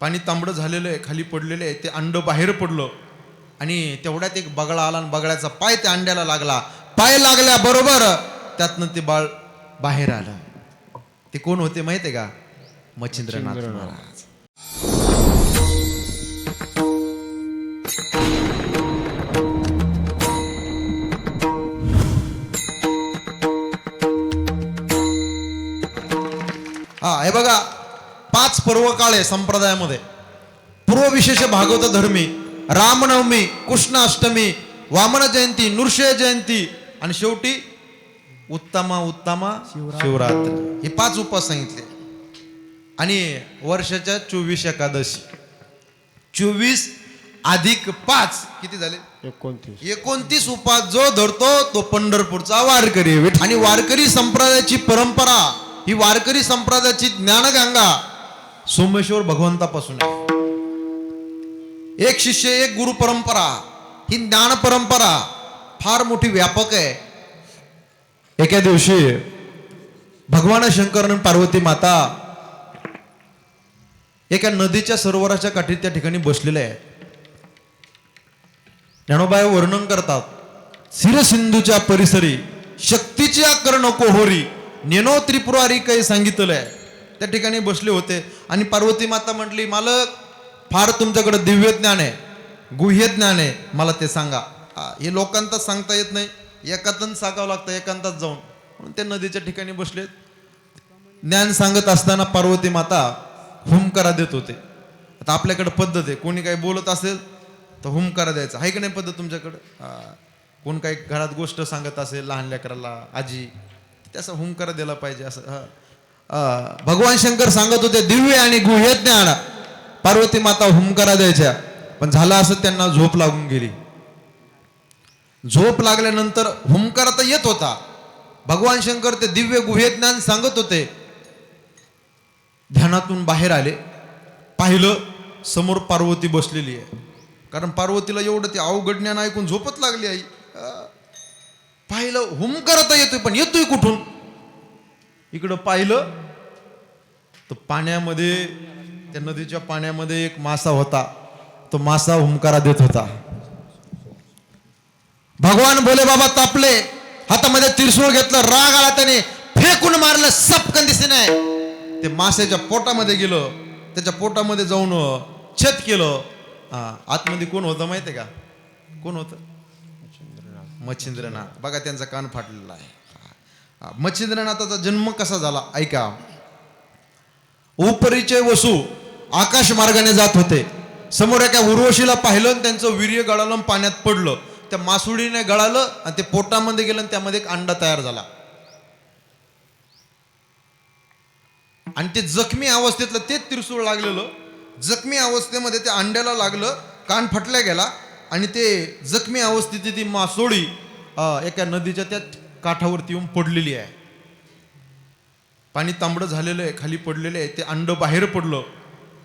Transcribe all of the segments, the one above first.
पाणी तांबडं झालेलं आहे खाली पडलेलं आहे ते अंड बाहेर पडलं. आणि तेवढ्यात एक बगळा आला आणि बगळ्याचा पाय त्या अंड्याला लागला. पाय लागल्याबरोबर त्यातनं ते बाळ बाहेर आलं. ते कोण होते माहिती आहे का मच्छिंद्रनाथ. महाराज. हा हे बघा पाच पर्व काळ आहे संप्रदायामध्ये. पूर्व विशेष भागवत धर्मी रामनवमी कृष्ण अष्टमी वामन जयंती नृषय जयंती आणि शेवटी उत्तमा उत्तमा शिवरात्र. हे पाच उपास सांगितले. आणि वर्षाच्या चोवीस एकादशी. चोवीस अधिक पाच किती झाले? एकोणतीस. एकोणतीस उपास जो धरतो तो पंढरपूरचा वारकरी. आणि वारकरी संप्रदायाची परंपरा ही वारकरी संप्रदायाची ज्ञानगंगा सोमेश्वर भगवंतापासून. आहे एक शिष्य एक गुरु परंपरा ही ज्ञान परंपरा फार मोठी व्यापक आहे. एका दिवशी भगवान शंकर आणि पार्वती माता एका नदीच्या सरोवराच्या काठी त्या ठिकाणी बसलेल्या आहे ज्ञानोबाई वर्णन करतात सिरसिंधूच्या परिसरी शक्तीची आकर नको होरी नेनो त्रिपुरारी काही सांगितलंय. त्या ठिकाणी बसले होते. आणि पार्वती माता म्हटली मालक फार तुमच्याकडं दिव्य ज्ञान आहे गुह्य ज्ञान आहे. मला ते सांगा. हे लोकांतच सांगता येत नाही. एकांतात सांगावं लागतं एकांतात जाऊन. म्हणून ते नदीच्या ठिकाणी बसलेत ज्ञान सांगत असताना पार्वती माता हुमकारा देत होते. आता आपल्याकडे पद्धत आहे. कोणी काही बोलत असेल तर हुमकारा द्यायचा. आहे की नाही पद्धत तुमच्याकडं? कोण काही घरात गोष्ट सांगत असेल लहान लेकराला आजी त्याचा हुमकारा दिला पाहिजे. असं हां. भगवान शंकर सांगत होते दिव्य आणि गुह्य ज्ञान पार्वती माता हुमकारा द्यायच्या. पण झालं असं त्यांना झोप लागून गेली. झोप लागल्यानंतर हुमकारा तर येत होता. भगवान शंकर ते दिव्य गुहे ज्ञान सांगत होते. ध्यानातून बाहेर आले. पाहिलं समोर पार्वती बसलेली आहे. कारण पार्वतीला एवढं ते अवघड ज्ञान ऐकून झोपत लागली आई. पाहिलं हुमकारा तर येतोय पण येतोय कुठून? इकडं पाहिलं तर पाण्यामध्ये त्या नदीच्या पाण्यामध्ये एक मासा होता. तो मासा हुंकारा देत होता. भगवान भोले बाबा तापले. हातामध्ये तिरसूळ घेतलं राग आला त्याने. फेकून मारलं सपकन दिसे नाही ते मासेच्या पोटामध्ये गेलं. त्याच्या पोटामध्ये जाऊन छत केलं. हा आतमध्ये कोण होतं माहितीये का? कोण होतं? मच्छिंद्रनाथ. बघा त्यांचा कान फाटलेला आहे. मच्छिंद्रनाथाचा जन्म कसा झाला? ऐका. उपरिचय वसू आकाश मार्गाने जात होते. समोर एका उर्वशीला पाहिलं आणि त्यांचं वीर्य गळालं पाण्यात पडलं. त्या मासुडीने गळालं आणि ते पोटामध्ये गेलं आणि त्यामध्ये एक अंडा तयार झाला. आणि ते जखमी अवस्थेतलं तेच त्रिसूळ लागलेलं. जखमी अवस्थेमध्ये त्या अंड्याला लागलं कान फटल्या गेला आणि ते जखमी अवस्थेत ती मासोळी एका नदीच्या त्या काठावरती येऊन पडलेली आहे. पाणी तांबडं झालेलं आहे खाली पडलेलं आहे ते अंड बाहेर पडलं.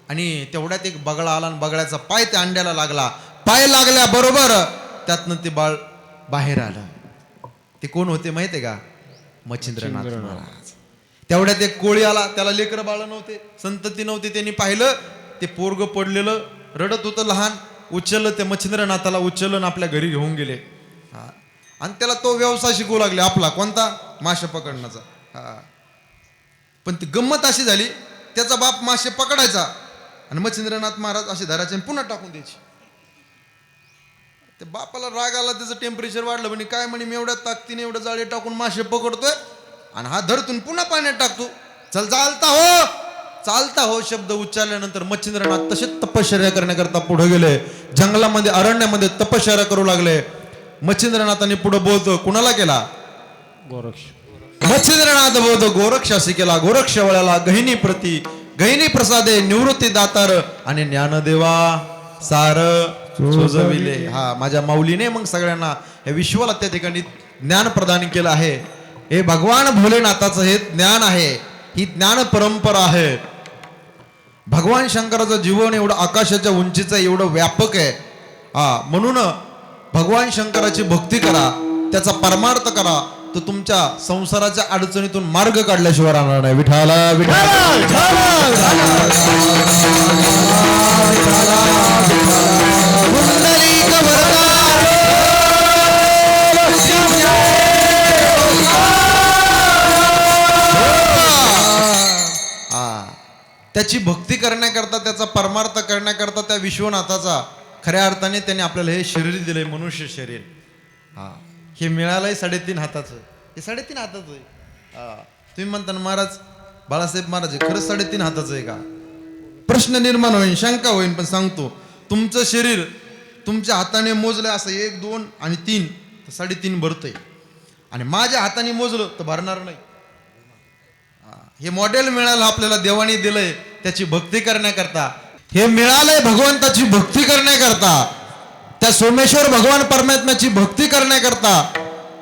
आणि तेवढ्यात एक बगळा आला आणि बगळ्याचा पाय त्या अंड्याला लागला. पाय लागल्याबरोबर त्यातनं ते बाळ बाहेर आलं. ते कोण होते माहिती आहे का? मच्छिंद्रनाथ. महाराज. तेवढ्यात एक कोळी आला त्याला लेकरं बाळ नव्हते संतती नव्हती त्यांनी पाहिलं ते पोरग पडलेलं रडत होतं लहान उचललं ते मच्छिंद्रनाथाला उचललं आणि आपल्या घरी घेऊन गेले. आणि त्याला तो व्यवसाय शिकवू लागले आपला. कोणता? मासे पकडण्याचा. हा. पण ती गंमत अशी झाली त्याचा बाप मासे पकडायचा आणि मच्छिंद्रनाथ महाराज असे धरायचे आणि पुन्हा टाकून द्यायची. ते बापाला राग आला त्याचं टेम्परेचर वाढलं म्हणे काय म्हणे मी एवढ्या ताकदीने एवढं जाळे टाकून मासे पकडतोय आणि हा धरतून पुन्हा पाण्यात टाकतो. चल चालता हो. चालता हो शब्द उच्चारल्यानंतर मच्छिंद्रनाथ तसेच तपश्चर्या करण्याकरता पुढे गेले. जंगलामध्ये अरण्यामध्ये तपश्चर्या करू लागले. मच्छिंद्रनाथाने पुढे बोलतो कुणाला केला? गोरक्ष. मच्छिंद्रनाथ बोध गोरक्षासी केला गोरक्षवळ्याला गहिनी प्रती गहिनी प्रसादे निवृत्ती दातार आणि ज्ञानदेवा सार सुजविले हा माझ्या माऊलीने मग सगळ्यांना या विश्वाला त्या ठिकाणी ज्ञान प्रदान केलं आहे. हे भगवान भोलेनाथाचं हे ज्ञान आहे. ही ज्ञान परंपरा आहे. भगवान शंकराचं जीवन एवढं आकाशाच्या उंचीचं एवढं व्यापक आहे. हा म्हणून भगवान शंकराची भक्ती करा त्याचा परमार्थ करा तो तुमच्या संसाराच्या अडचणीतून मार्ग काढल्याशिवाय राहणार नाही विठाला त्याची भक्ती करण्याकरता त्याचा परमार्थ करण्याकरता त्या विश्वनाथाचा खऱ्या अर्थाने त्याने आपल्याला हे शरीर दिलंय मनुष्य शरीर. हा. हे मिळालंय साडेतीन हाताचं. हे साडेतीन हाताचं आहे. हा. तुम्ही म्हणता ना महाराज बाळासाहेब महाराज हे खरंच साडेतीन हाताचं आहे का? प्रश्न निर्माण होईल शंका होईल पण सांगतो तुमचं शरीर तुमच्या हाताने मोजलं असं एक दोन आणि तीन तर साडेतीन भरतंय. आणि माझ्या हाताने मोजलं तर भरणार नाही. हा, हे मॉडेल मिळालं आपल्याला देवाने दिलंय त्याची भक्ती करण्याकरता. हे मिळालंय भगवंताची भक्ती करण्याकरता. त्या सोमेश्वर भगवान परमात्म्याची भक्ती करण्याकरता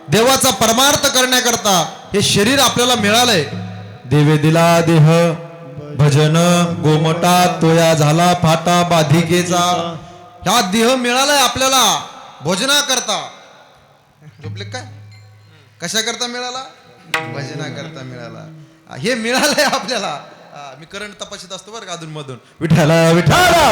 देवाचा परमार्थ करण्याकरता हे शरीर आपल्याला मिळालंय. देवे दिला देह भजन गोमटा तोया झाला फाटा बाधिकेचा. हा देह मिळालाय आपल्याला भोजना करता झोपले काय कशा करता मिळाला? भजना करता मिळाला. हे मिळालंय आपल्याला. मी करंट तपासित असतो बरं का अधून मधून विठाला विठाला